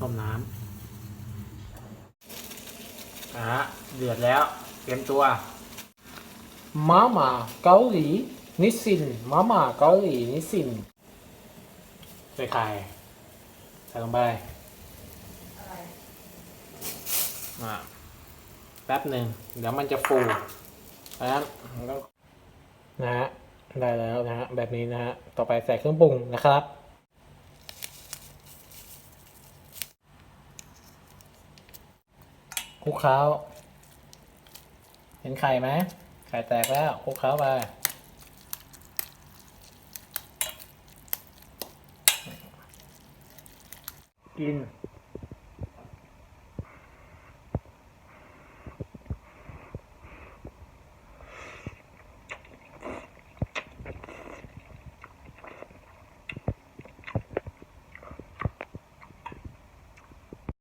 ต้มน้ำอะฮะเดือดแล้ว เตรียมตัว มาม่าเกาหลี นิสซิน มาม่าเกาหลี นิสซินใส่ไข่ใส่ลงไปอะไรอะแป๊บหนึ่งเดี๋ยวมันจะฟูเพราะฉะนั้นเราต้องนะฮะได้แล้วนะฮะแบบนี้นะฮะต่อไปใส่เครื่องปรุงนะครับ คุกเคล้า เห็นไข่ไหมไข่แตกแล้วคุกเคล้าไปกิน